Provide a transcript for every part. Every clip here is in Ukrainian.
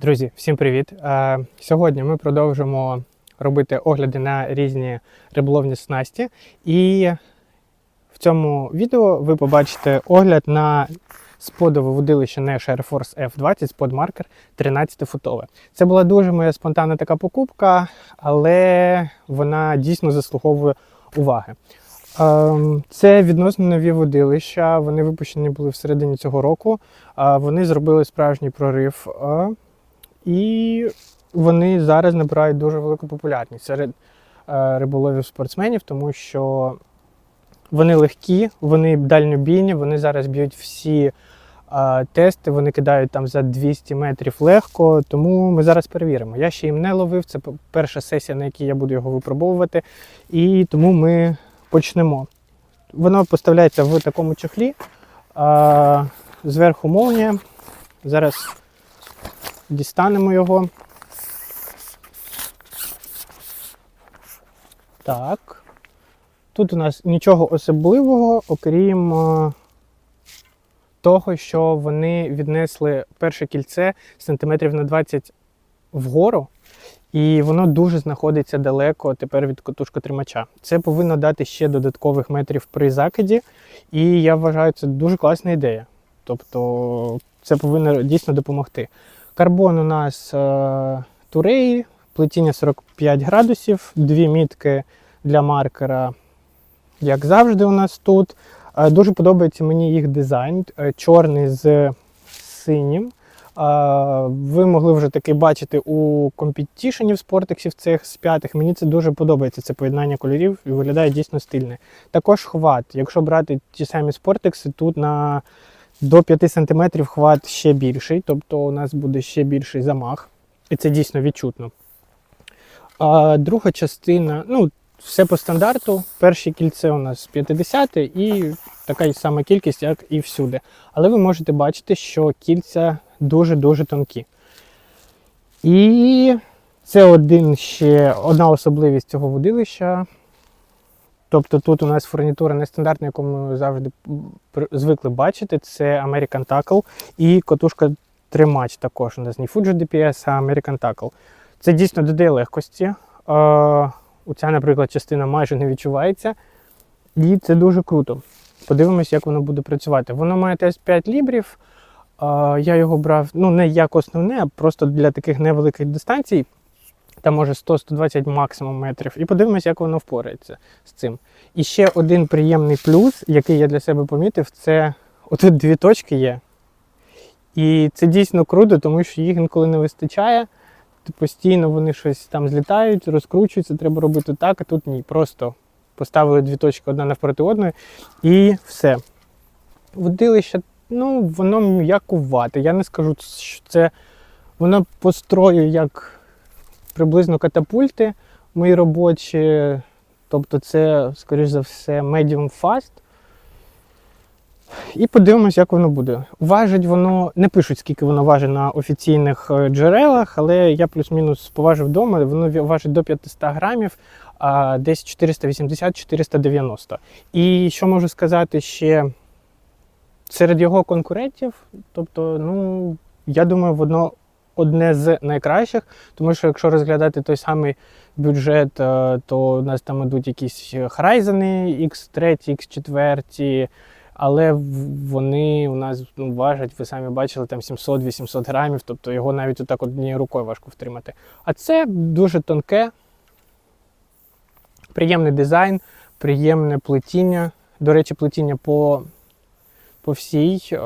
Друзі, всім привіт! Е, Сьогодні ми продовжимо робити огляди на різні риболовні снасті. І в цьому відео ви побачите огляд на сподове водилище Nash Air Force F20 сподмаркер 13-футове. Це була дуже моя спонтанна така покупка, але вона дійсно заслуговує уваги. Ем, Це відносно нові водилища. Вони випущені були всередині цього року. Вони зробили справжній прорив. І вони зараз набирають дуже велику популярність серед е, риболовів спортсменів, тому що вони легкі, вони дальньобійні, вони зараз б'ють всі е, тести, вони кидають там за 200 метрів легко, тому ми зараз перевіримо. Я ще їм не ловив, це перша сесія, на якій я буду його випробовувати, і тому ми почнемо. Воно поставляється в такому чохлі, е, зверху молнія. Зараз дістанемо його. Так. Тут у нас нічого особливого, окрім е, того, що вони віднесли перше кільце сантиметрів на 20 вгору, і воно дуже знаходиться далеко тепер від катушкотримача. Це повинно дати ще додаткових метрів при закиді, і я вважаю, це дуже класна ідея. Тобто це повинно дійсно допомогти. Карбон у нас е, турей, плетіння 45 градусів, дві мітки для маркера, як завжди, у нас тут. Е, Дуже подобається мені їх дизайн. е, Чорний з синім. Е, Ви могли вже таки бачити у компетішенів спортексів цих з п'ятих. Мені це дуже подобається. Це поєднання кольорів і виглядає дійсно стильне. Також хват. Якщо брати ті самі спортекси, тут на до 5 см хват ще більший, тобто у нас буде ще більший замах. І це дійсно відчутно. А друга частина, ну, все по стандарту. Перше кільце у нас 50 і така сама кількість, як і всюди. Але ви можете бачити, що кільця дуже-дуже тонкі. І це один ще одна особливість цього водилища. Тобто тут у нас фурнітура нестандартна, яку ми завжди звикли бачити. Це American Tackle і котушка тримач також. У нас не Fuji DPS, а American Tackle. Це дійсно додає легкості. Е, Оця, наприклад, частина майже не відчувається. І це дуже круто. Подивимось, як воно буде працювати. Воно має тест 5 лібрів. Е, Я його брав ну, не як основне, а просто для таких невеликих дистанцій. Там може 100-120 максимум метрів. І подивимось, як воно впорається з цим. І ще один приємний плюс, який я для себе помітив, це отут дві точки є. І це дійсно круто, тому що їх інколи не вистачає. Постійно вони щось там злітають, розкручуються, треба робити так, а тут ні. Просто поставили дві точки одна навпроти одної і все. Водилище, ну, воно м'якувате. Я не скажу, що це воно по строю як приблизно катапульти мої робочі. Тобто це, скоріш за все, medium fast. І подивимось, як воно буде. Важить воно, не пишуть, скільки воно важить на офіційних е, джерелах, але я плюс-мінус поважив вдома, воно важить до 500 грамів, а десь 480-490. І що можу сказати ще серед його конкурентів, тобто, ну, я думаю, воно одне з найкращих, тому що якщо розглядати той самий бюджет, е, то у нас там ідуть якісь Horizon X3, X4, але вони у нас ну, важать, ви самі бачили, там 700-800 грамів, тобто його навіть отак однією рукою важко втримати. А це дуже тонке, приємний дизайн, приємне плетіння. До речі, плетіння по, по всій е,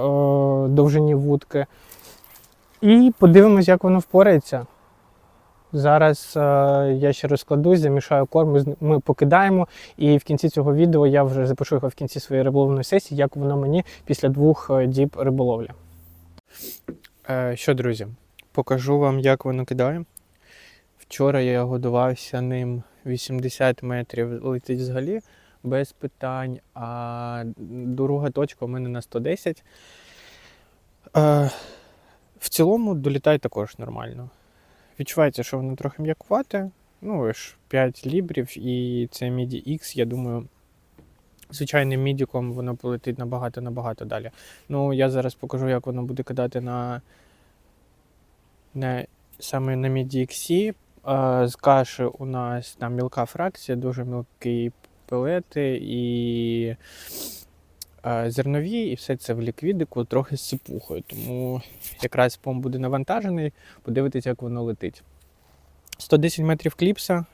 довжині вудки. І подивимось, як воно впорається. Зараз е, я ще розкладусь, замішаю корм, ми, покидаємо. І в кінці цього відео я вже запишу його в кінці своєї риболовної сесії, як воно мені після двох е, діб риболовлі. Е, що, друзі, покажу вам, як воно кидає. Вчора я годувався ним 80 метрів, летить взагалі без питань. А друга точка у мене на 110. Е, в цілому долітає також нормально. Відчувається, що воно трохи м'якувате. Ну, ж 5 лібрів, і це MIDI X, я думаю, звичайним мідіком воно полетить набагато-набагато далі. Ну, я зараз покажу, як воно буде кидати на на, саме на MIDI-XC. Е, З каші у нас там мілка фракція, дуже мілкі пелети і зернові, і все це в ліквідику, трохи з сипухою. Тому якраз пом буде навантажений, подивитися, як воно летить. 110 метрів кліпса.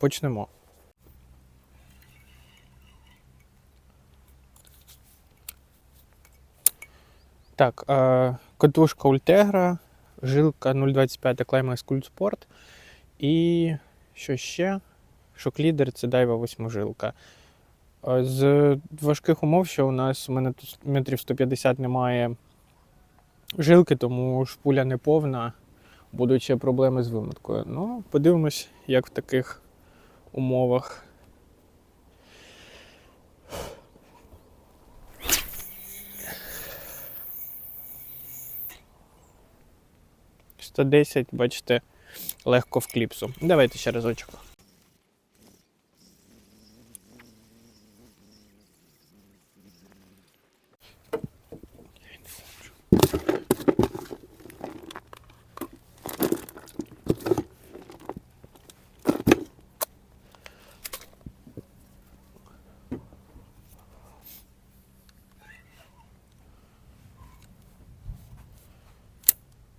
Почнемо. Так, катушка Ультегра, жилка 0,25 Climax Cult Sport. І що ще? Шоклідер це дайва восьмижилка. З важких умов, що у нас у мене метрів 150 немає жилки, тому шпуля не повна, будуть ще проблеми з вимоткою. Ну, подивимось, як в таких умовах. – 110, бачите, легко в кліпсу. Давайте ще разочок.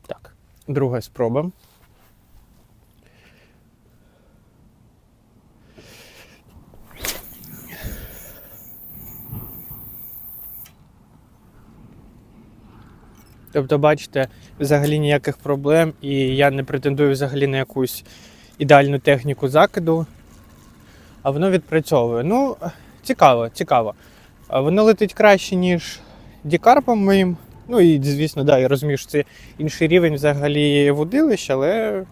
Так, друга спроба. Тобто, бачите, взагалі ніяких проблем, і я не претендую взагалі на якусь ідеальну техніку закиду, а воно відпрацьовує. Ну, цікаво, цікаво. Воно летить краще, ніж дікарпом моїм. Ну і, звісно, да, я розумію, що це інший рівень взагалі водилища, але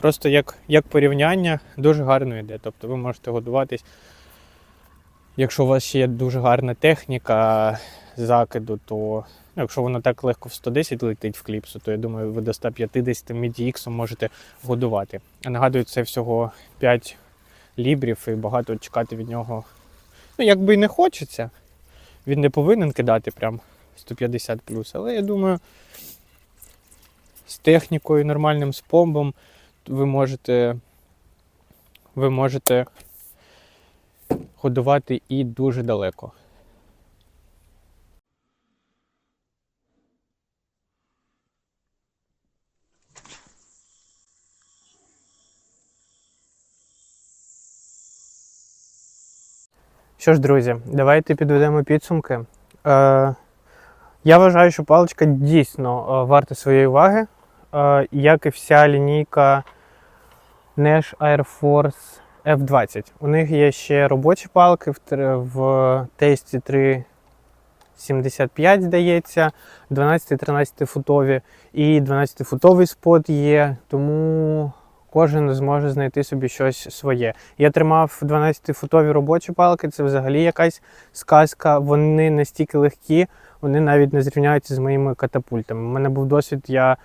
просто як, як порівняння дуже гарно йде. Тобто ви можете годуватись, якщо у вас ще є дуже гарна техніка закиду, то якщо воно так легко в 110 летить в кліпсу, то я думаю, ви до 150 MIDI-X можете годувати. А нагадую, це всього 5 лібрів і багато чекати від нього. Ну, якби і не хочеться. Він не повинен кидати прям 150 але я думаю, з технікою, нормальним спомбом ви можете, ви можете ходувати і дуже далеко. Що ж, друзі, давайте підведемо підсумки. Е, я вважаю, що паличка дійсно е, варта своєї уваги, е, як і вся лінійка Nash Air Force F20. У них є ще робочі палки в, тесті 375, здається, 12-13 футові і 12 футовий спот є, тому кожен зможе знайти собі щось своє. Я тримав 12-футові робочі палки, це взагалі якась сказка. Вони настільки легкі, вони навіть не зрівняються з моїми катапультами. У мене був досвід, я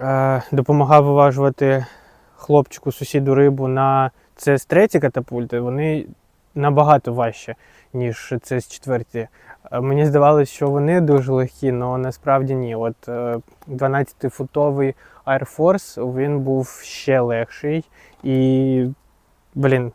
е, допомагав виважувати хлопчику сусіду рибу на cs 3 катапульти. Вони набагато важче, ніж cs 4 Е, Мені здавалося, що вони дуже легкі, але насправді ні. От е, 12-футовий Air Force він був ще легший і, блін,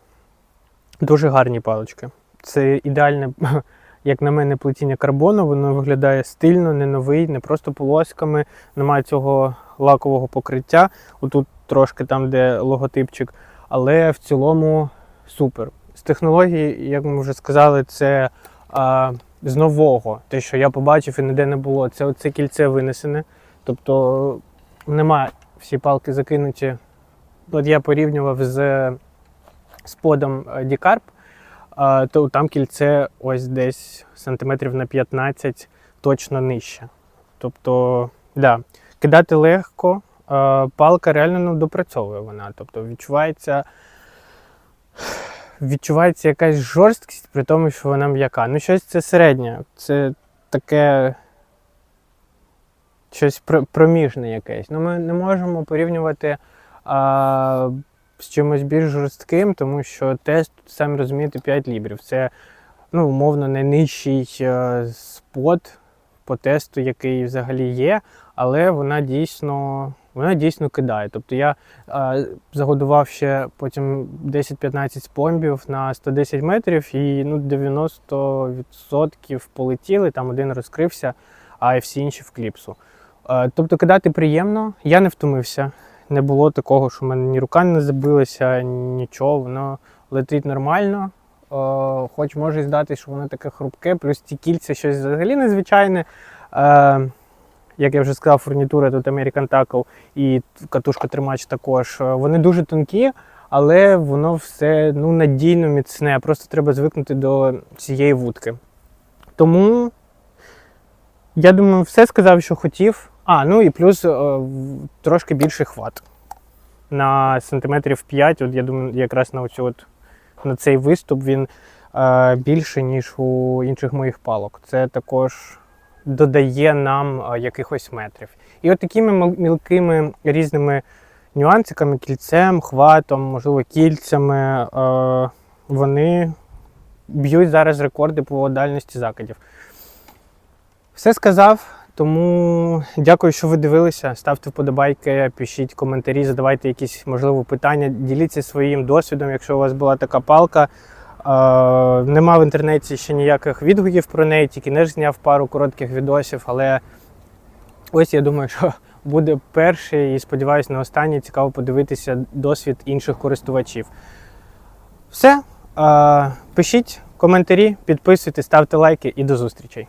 дуже гарні палички. Це ідеальне, як на мене, плетіння карбону. Воно виглядає стильно, не новий, не просто полосками, немає цього лакового покриття. Отут трошки там, де логотипчик, але в цілому супер. З технології, як ми вже сказали, це а, з нового. Те, що я побачив і ніде не було, це оце кільце винесене. Тобто немає всі палки закинуті. От я порівнював з сподом е, Дікарп, то там кільце ось десь сантиметрів на 15 точно нижче. Тобто, да, кидати легко, палка реально ну, допрацьовує вона. Тобто відчувається, відчувається якась жорсткість, при тому, що вона м'яка. Ну, щось це середнє. Це таке щось пр- проміжне якесь. Ну, ми не можемо порівнювати а, з чимось більш жорстким, тому що тест, самі розумієте, 5 лібрів. Це ну, умовно найнижчий е, спот по тесту, який взагалі є. але вона дійсно, вона дійсно кидає. Тобто я е, загодував ще потім 10-15 спомбів на 110 метрів, і ну, 90% полетіли, там один розкрився, а всі інші в кліпсу. Е, тобто кидати приємно, я не втомився. Не було такого, що в мене ні рука не забилася, нічого, воно летить нормально. Е, хоч може здати, що воно таке хрупке, плюс ті кільця щось взагалі незвичайне. Е, як я вже сказав, фурнітура тут American Tackle і катушка тримач також. Вони дуже тонкі, але воно все ну, надійно міцне. Просто треба звикнути до цієї вудки. Тому я думаю, все сказав, що хотів. А, ну і плюс е, трошки більший хват. На сантиметрів 5, от я думаю, якраз на оцю от, на цей виступ він е, більше, ніж у інших моїх палок. Це також додає нам е, якихось метрів. І от такими мілкими різними нюансиками, кільцем, хватом, можливо, кільцями, е, вони б'ють зараз рекорди по дальності закидів. Все сказав, тому дякую, що ви дивилися. Ставте вподобайки, пишіть коментарі, задавайте якісь можливо питання, діліться своїм досвідом, якщо у вас була така палка. Е, нема в інтернеті ще ніяких відгуків про неї, тільки не ж зняв пару коротких відосів, але ось я думаю, що буде перший і сподіваюся, не останній. Цікаво подивитися досвід інших користувачів. Все. Е, пишіть коментарі, підписуйтесь, ставте лайки і до зустрічей.